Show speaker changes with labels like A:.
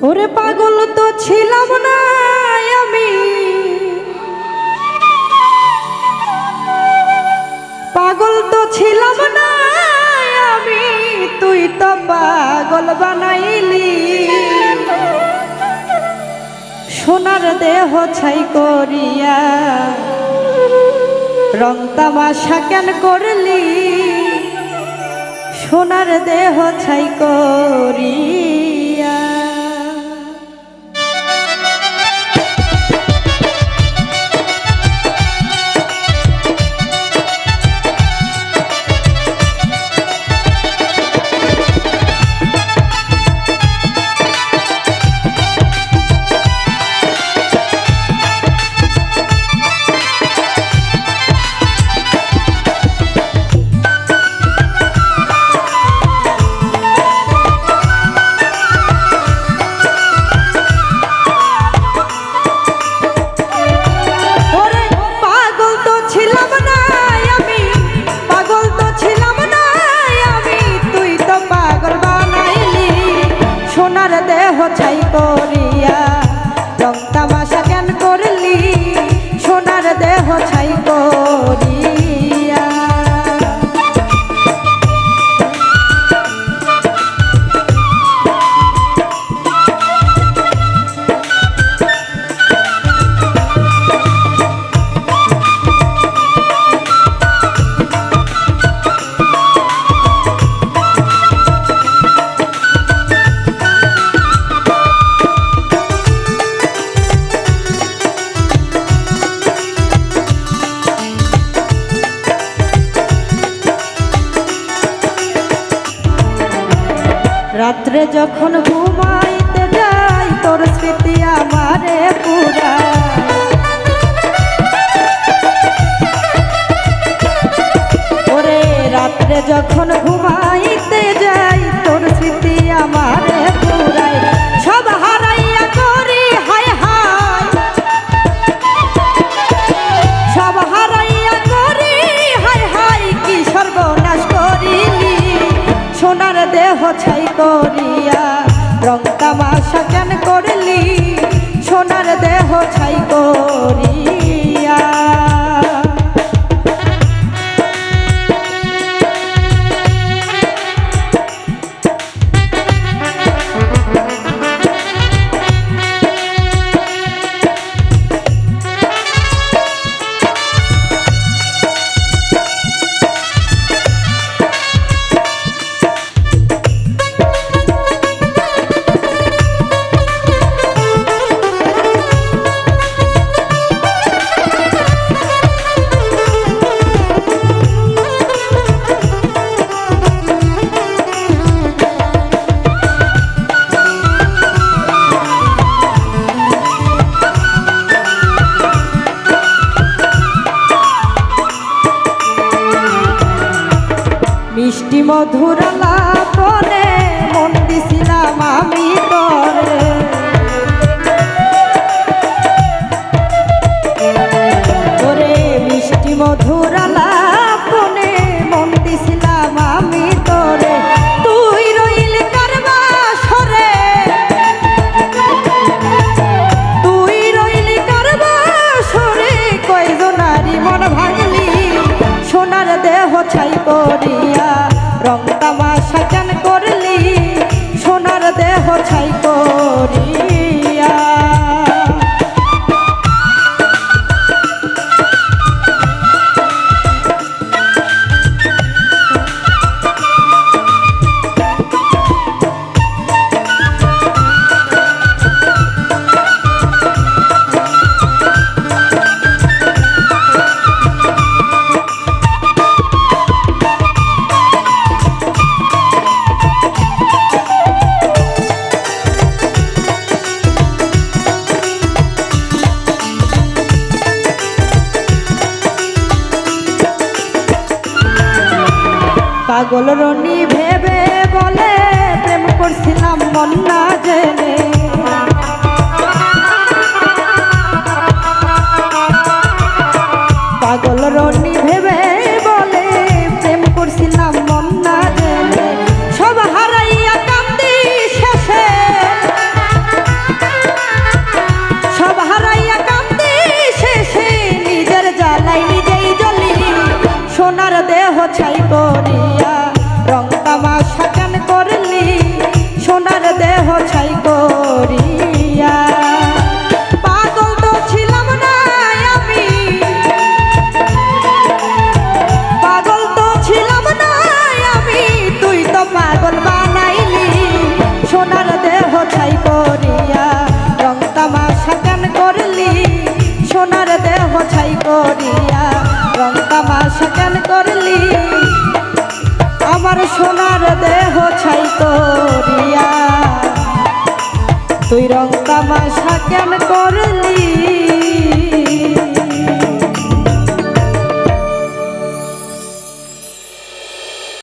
A: ওরে পাগল তো ছিলাম না আমি। পাগল তো ছিলাম না আমি, তুই তো পাগল বানাইলি। সোনার দেহ ছাই করিয়া রং তামাশা কেন করলি? সোনার দেহ ছাই করিয়া রাত্রে যখন ঘুমাইতে দেহ ছাই করিয়া রং তামাশা কেন করলি? সোনার দেহ ছাই করিয়া। মিষ্টি মধুর লাপনে মন দিছিলাম আমি তরে। তোরে মিষ্টি মধুর লাপনে মন দিছিলাম আমি তোরে। তুই রইলি কারবা সরে তুই রইলি কারবা সরে কয়জনারি মন ভাঙলি, সোনার দেহ ছাই করিয়া রং তামা সাজান করলি? সোনার দেহ ছাই পাগল রনি ভেবে বলে, প্রেম করছিলাম মন না জেনে। পাগল রনি ভেবে বলে, প্রেম করছিলাম মন না জেনে। সব হারাইয়া কান্দি শেষে। সব হারাইয়া কান্দি শেষে, নিজের জ্বালাই নিজেই জ্বলি। সোনার দেহ ছাই করে รอง তুই রং তামাশা কেন করলি?